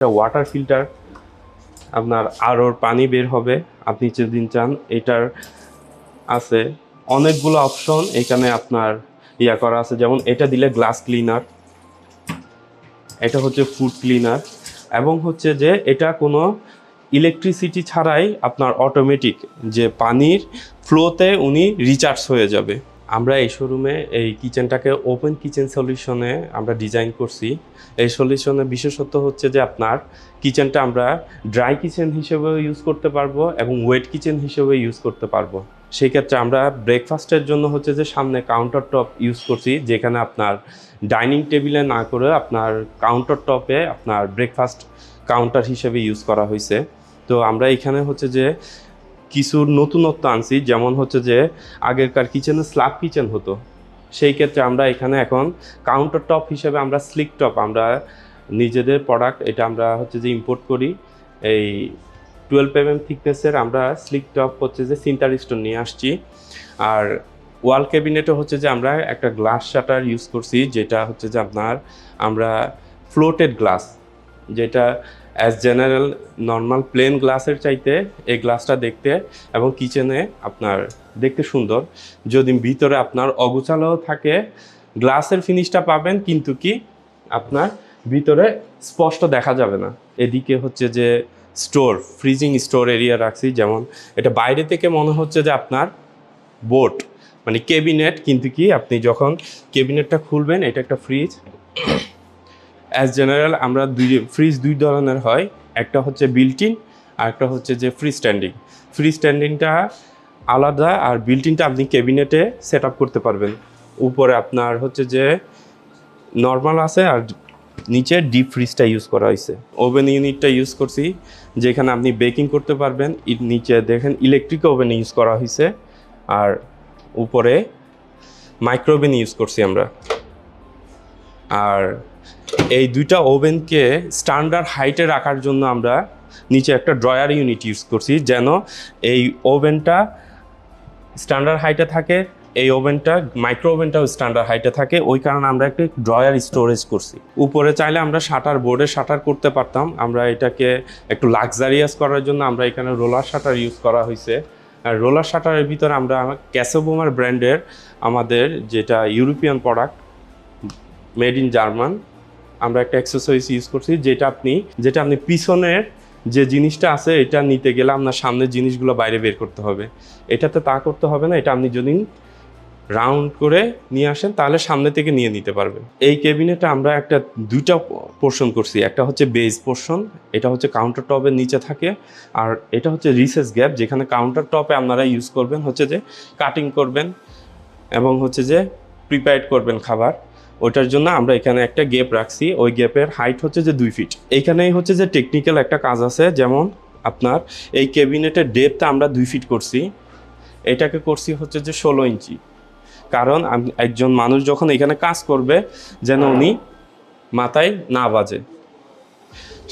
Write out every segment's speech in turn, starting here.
একটা water filter আপনার আরোর পানি বের হবে, আপনি যেদিন চান, এটার আছে অনেকগুলো অপশন এখানে আপনার ইয়া করা আছে, যেমন এটা দিলে গ্লাস ক্লিনার এটা হচ্ছে ফুড ক্লিনার এবং হচ্ছে যে এটা কোনো ইলেকট্রিসিটি ছাড়াই আপনার অটোমেটিক যে পানির ফ্লোতে উনি রিচার্জ হয়ে যাবে। আমরা এই শোরুমে এই কিচেনটাকে ওপেন কিচেন সলিউশনে আমরা ডিজাইন করছি। এই সলিউশনে বিশেষত্ব হচ্ছে যে আপনার কিচেনটা আমরা ড্রাই কিচেন হিসেবেও ইউজ করতে পারব এবং ওয়েট কিচেন হিসেবে ইউজ করতে পারব। সেই ক্ষেত্রে আমরা ব্রেকফাস্টের জন্য হচ্ছে যে সামনে কাউন্টার টপ ইউজ করছি, যেখানে আপনার ডাইনিং টেবিলে না করে আপনার কাউন্টার টপে আপনার ব্রেকফাস্ট কাউন্টার হিসেবে ইউজ করা হয়েছে। তো আমরা এখানে হচ্ছে যে কিছু নতুনত্ব আনছি, যেমন হচ্ছে যে আগেরকার কিচেনে স্ল্যাব কিচেন হতো। সেই ক্ষেত্রে আমরা এখানে এখন কাউন্টার টপ হিসেবে আমরা স্লিক টপ আমরা নিজেদের প্রোডাক্ট এটা আমরা হচ্ছে যে ইম্পোর্ট করি। এই টুয়েলভ এম এম থিকনেসের আমরা স্লিক টপ হচ্ছে যে সিন্টার স্টোন নিয়ে আসছি। আর ওয়াল ক্যাবিনেটও হচ্ছে যে আমরা একটা গ্লাস শাটার ইউজ করছি, যেটা হচ্ছে যে আপনার আমরা ফ্লোটেড গ্লাস যেটা অ্যাজ জেনারেল নর্মাল প্লেন গ্লাসের চাইতে এই গ্লাসটা দেখতে এবং কিচেনে আপনার দেখতে সুন্দর। যদি ভিতরে আপনার অগোছালো থাকে গ্লাসের ফিনিশটা পাবেন, কিন্তু কি আপনার ভিতরে স্পষ্ট দেখা যাবে না। এদিকে হচ্ছে যে স্টোর ফ্রিজিং স্টোর এরিয়া রাখছি, যেমন এটা বাইরে থেকে মনে হচ্ছে যে আপনার বোট মানে কেবিনেট কিন্তু কি আপনি যখন কেবিনেটটা খুলবেন, এটা একটা ফ্রিজ অ্যাজ জেনারেল আমরা দুই ফ্রিজ দুই ধরনের হয়। একটা হচ্ছে বিল্ট ইন আর একটা হচ্ছে যে ফ্রি স্ট্যান্ডিং ফ্রি স্ট্যান্ডিংটা আলাদা আর বিল্ট ইনটা আপনি কেবিনেটে সেট করতে পারবেন। উপরে আপনার হচ্ছে যে নর্মাল আছে আর নিচে ডিপ ফ্রিজটা ইউজ করা হয়েছে ওভেন ইউনিটটা ইউজ করছি, যেখানে আপনি বেকিং করতে পারবেন। নিচে দেখেন ইলেকট্রিক ওভেন ইউজ করা হয়েছে আর উপরে মাইক্রোওভেন ইউজ করছি আমরা। আর এই দুইটা ওভেনকে স্ট্যান্ডার্ড হাইটে রাখার জন্য আমরা নিচে একটা ড্রয়ার ইউনিট ইউজ করছি, যেন এই ওভেনটা স্ট্যান্ডার্ড হাইটে থাকে, এই ওভেনটা মাইক্রো ওভেনটাও স্ট্যান্ডার্ড হাইটে থাকে, ওই কারণে আমরা একটা ড্রয়ার স্টোরেজ করছি। উপরে চাইলে আমরা শাটার বোর্ডে শাটার করতে পারতাম, আমরা এটাকে একটু লাক্সারিয়াস করার জন্য আমরা এখানে রোলার শাটার ইউজ করা হয়েছে। আর রোলার শাটারের ভিতরে আমরা ক্যাসোবোমার ব্র্যান্ডের আমাদের যেটা European product made in German আমরা একটা এক্সারসাইজ ইউজ করছি, যেটা আপনি যেটা আপনি পিছনের যে জিনিসটা আছে, এটা নিতে গেলে আপনার সামনের জিনিসগুলো বাইরে বের করতে হবে। এটাতে তা করতে হবে না, এটা আপনি যদি রাউন্ড করে নিয়ে আসেন, তাহলে সামনে থেকে নিয়ে নিতে পারবেন। এই কেবিনেটে আমরা একটা, দুইটা পোর্শন করছি, একটা হচ্ছে বেজ পোর্শন এটা হচ্ছে কাউন্টার টপের নিচে থাকে, আর এটা হচ্ছে রিসেস গ্যাপ যেখানে কাউন্টার টপে আপনারা ইউজ করবেন হচ্ছে যে কাটিং করবেন এবং হচ্ছে যে প্রিপেয়ার করবেন খাবার। ওইটার জন্য আমরা এখানে একটা গ্যাপ রাখছি। ওই গ্যাপের হাইট হচ্ছে যে দুই ফিট এইখানেই হচ্ছে যে টেকনিক্যাল একটা কাজ আছে, যেমন আপনার এই ক্যাবিনেটের ডেপটা আমরা দুই ফিট করছি। এটাকে করছি হচ্ছে যে ষোলো ইঞ্চি। কারণ একজন মানুষ যখন এখানে কাজ করবে, যেন উনি মাথায় না বাজে।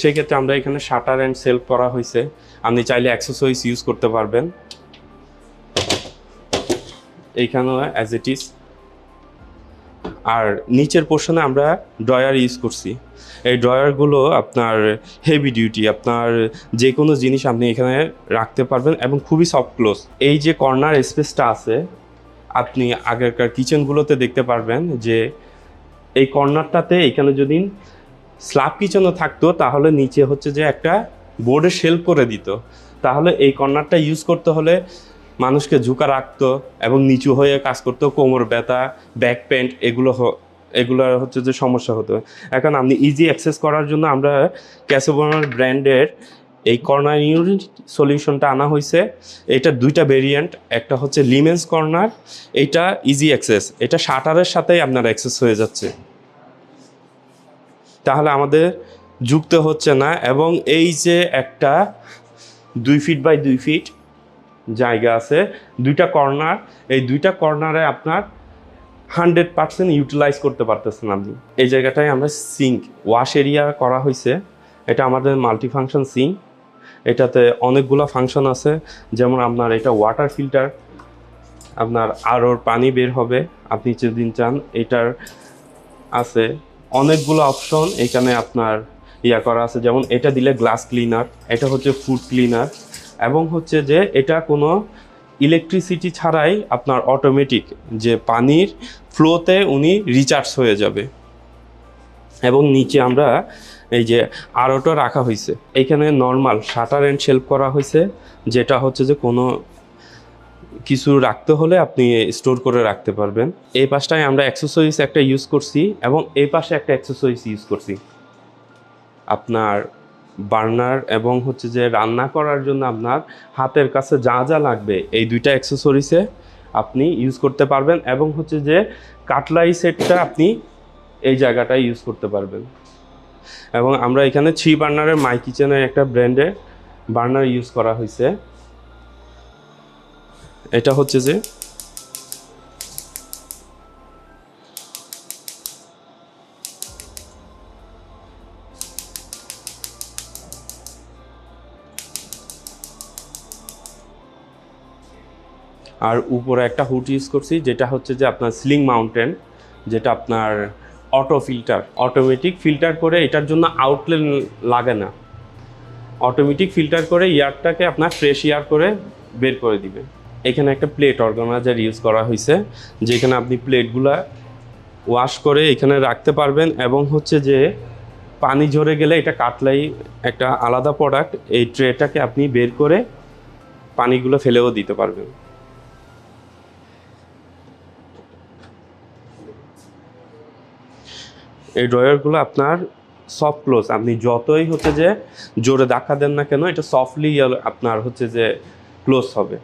সেই ক্ষেত্রে আমরা এখানে শাটার অ্যান্ড সেলফ করা হয়েছে আপনি চাইলে অ্যাক্সেসরিজ ইউজ করতে পারবেন। এইখানেও অ্যাজ ইট ইজ আর নিচের পোর্শনে আমরা ড্রয়ার ইউজ করছি। এই ড্রয়ারগুলো আপনার হেভি ডিউটি আপনার যে কোনো জিনিস আপনি এখানে রাখতে পারবেন এবং খুবই সফট ক্লোজ এই যে কর্নার স্পেসটা আছে, আপনি আগেকার কিচেনগুলোতে দেখতে পারবেন যে এই কর্নারটাতে এখানে যদি স্ল্যাব কিচেনও থাকতো, তাহলে নিচে হচ্ছে যে একটা বোর্ডে শেল্প করে দিত। তাহলে এই কর্নারটা ইউজ করতে হলে মানুষকে ঝুঁকা রাখতো এবং নিচু হয়ে কাজ করতো, কোমর ব্যথা ব্যাক পেন্ট এগুলো এগুলো হচ্ছে যে সমস্যা হতো। এখন আপনি ইজি অ্যাক্সেস করার জন্য আমরা ক্যাসোবোনার ব্র্যান্ডের এই কর্নার ইউনিট সলিউশনটা আনা হয়েছে এটা দুইটা ভেরিয়েন্ট একটা হচ্ছে লিমেন্স কর্নার এটা ইজি অ্যাক্সেস এটা শাটারের সাথেই আপনার অ্যাক্সেস হয়ে যাচ্ছে। তাহলে আমাদের যুক্ত হচ্ছে না এবং এই যে একটা দুই ফিট বাই দুই ফিট জায়গা আছে। দুইটা কর্নার এই দুইটা কর্নারে আপনার হান্ড্রেড পার্সেন্ট ইউটিলাইজ করতে পারতেছেন আপনি। এই জায়গাটায় আমরা সিঙ্ক ওয়াশ এরিয়া করা হয়েছে এটা আমাদের মাল্টি ফাংশন সিঙ্ক এটাতে অনেকগুলো ফাংশন আছে। যেমন আপনার এটা ওয়াটার ফিল্টার আপনার আরোর পানি বের হবে। আপনি যেদিন চান, এটার আছে। অনেকগুলো অপশন এখানে আপনার ইয়া করা আছে। যেমন এটা দিলে গ্লাস ক্লিনার এটা হচ্ছে ফুড ক্লিনার এবং হচ্ছে যে এটা কোনো ইলেকট্রিসিটি ছাড়াই আপনার অটোমেটিক যে পানির ফ্লোতে উনি রিচার্জ হয়ে যাবে। এবং নিচে আমরা এই যে আরোটা রাখা হয়েছে এখানে নর্মাল শাটার অ্যান্ড শেল্ফ করা হয়েছে যেটা হচ্ছে যে কোনো কিছু রাখতে হলে আপনি স্টোর করে রাখতে পারবেন। এই পাশটায় আমরা অ্যাক্সেসরিজ একটা ইউজ করছি এবং এই পাশে একটা অ্যাক্সেসরিজ ইউজ করছি। আপনার বার্নার এবং হচ্ছে যে রান্না করার জন্য আপনার হাতের কাছে যা যা লাগবে, এই দুইটা অ্যাক্সেসরিসে আপনি ইউজ করতে পারবেন এবং হচ্ছে যে কাটলাই সেটটা আপনি এই জায়গাটায় ইউজ করতে পারবেন। এবং আমরা এখানে থ্রি বার্নারের মাই কিচেনের একটা ব্র্যান্ডের বার্নার ইউজ করা হয়েছে এটা হচ্ছে যে আর উপরে একটা হুড ইউজ করছি, যেটা হচ্ছে যে আপনার স্লিং মাউন্টেন, যেটা আপনার অটো ফিল্টার, অটোমেটিক ফিল্টার করে এটার জন্য আউটলেট লাগে না। অটোমেটিক ফিল্টার করে এয়ারটাকে আপনার ফ্রেশ ইয়ার করে বের করে দিবে এখানে একটা প্লেট অর্গানাইজার ইউজ করা হয়েছে যেখানে আপনি প্লেটগুলা ওয়াশ করে এখানে রাখতে পারবেন এবং হচ্ছে যে পানি ঝরে গেলে এটা কাটলাই একটা আলাদা প্রোডাক্ট, এই ট্রেটাকে আপনি বের করে পানিগুলো ফেলেও দিতে পারবেন। এই ড্রয়ারগুলো আপনার সফট ক্লোজ আপনি যতই হচ্ছে যে জোরে দেখা দেন না কেন, এটা সফটলি আপনার হচ্ছে যে ক্লোজ হবে।